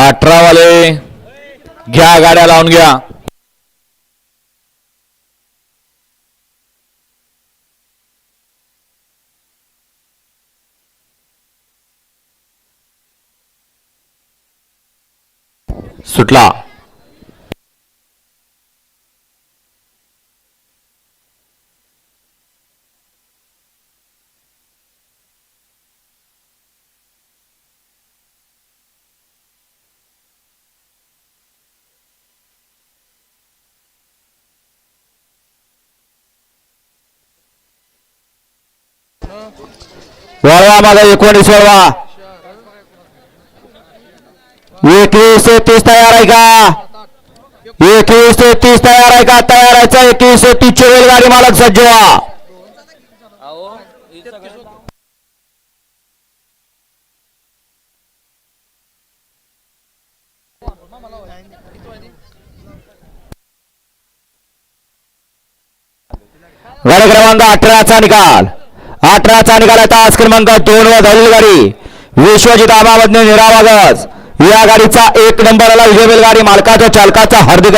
अठरा वाले घ्या गाड्या लावून घ्या. सुटला. वळवा माझा एकोणीस वळवा. एकवीस ते तीस तयार आहे का? एकवीस ते तीस तयार आहे का? तयार आहे एकवीस ते तीस ची रेलगाडी मालक सज्ज व्हा. गाडी क्रमांक अठराचा निकाल. अठराचा निकाल आहे तास क्रमांक दोन वर झालेली गाडी. विश्वजित आबामधने निरावागस या गाडीचा एक नंबर आला विजय गाडी मालकाच्या चालकाचा हार्दिक